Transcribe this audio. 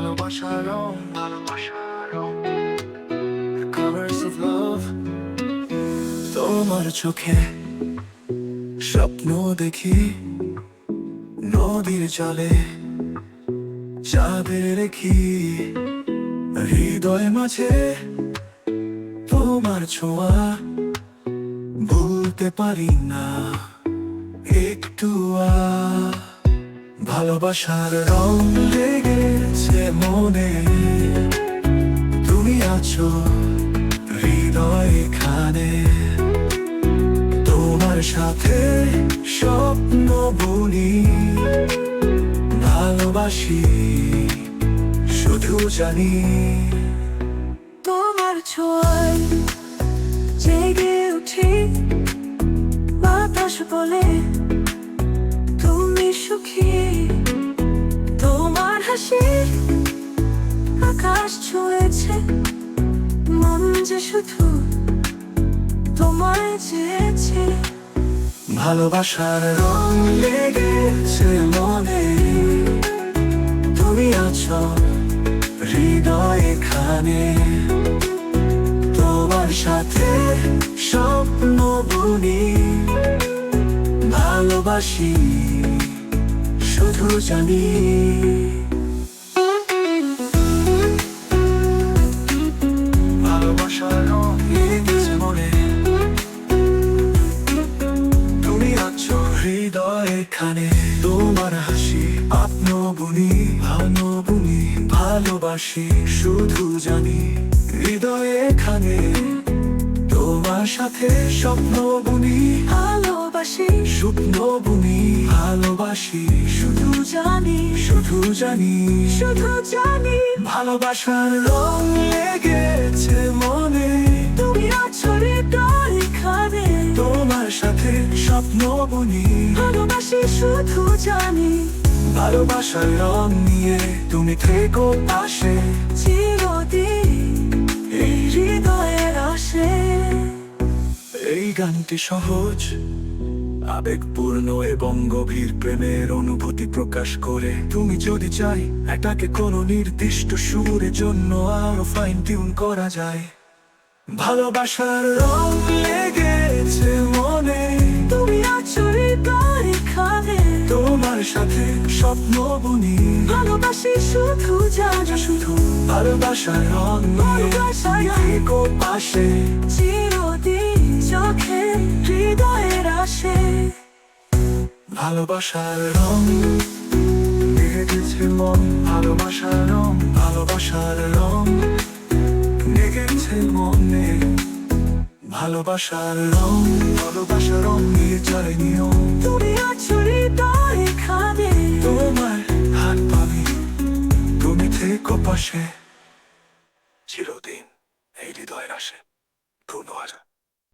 ভালোবাসার রং। ভালোবাসার রং Colors of love, তোমার চোখে স্বপ্ন দেখি। নদীর জলে চাঁদের রেখি। হৃদয় মাঝে তোমার ছোঁয়া ভুলতে পারি না। একটু ভালোবাসার রং। মনে তুমি আছো হৃদয় খানে তোমার সাথে স্বপ্ন বুনি ভালোবাসি, শুধু জানি। তোমার ছোঁয়ায় জেগে উঠি বাতাস বলে ছুঁয়েছে, মন যে শুধু তোমায় চেয়েছে। ভালোবাসার রং লেগেছে মনে, তুমি আছো হৃদয় খানে তোমার সাথে স্বপ্ন বুনি, ভালোবাসি, শুধু জানি। হৃদয় খানে তোমার হাসি আপন বুনি ভানো বুনি ভালোবাসি শুধু জানি হৃদয়ে খানে তোমার সাথে স্বপ্ন বুনি ভালোবাসি স্বপ্ন বুনি ভালোবাসি শুধু জানি শুধু জানি শুধু জানি। ভালোবাসার রং লেগেছে মনে। স্বপ্ন বুনি ভালোবাসি শুধু জানি। ভালোবাসার রং নিয়ে তুমি থেকো পাশে। চিরদিন এই হৃদয়ের আসে। এই গানটি সহজ আবেগপূর্ণ এবং গভীর প্রেমের অনুভূতি প্রকাশ করে। তুমি যদি চাই এটাকে কোনো নির্দিষ্ট সুরের জন্য আরও ফাইন টিউন করা যায়। ভালোবাসার রং লেগেছে সাথে স্বপ্ন বুনি। ভালোবাসি শুধু জানি। শুধু ভালোবাসার রং থেকো পাশে। চিরদিন চোখে হৃদয়ের আসে ভালোবাসার রং লেগেছে মন। ভালোবাসার রং ভালোবাসার রং লেগেছে মনে। ভালোবাসার রং ভালোবাসার রং নিয়ে চলে নিয়ম পাশে চিরদিন এই হৃদয়ের আসে ধন্যবাদ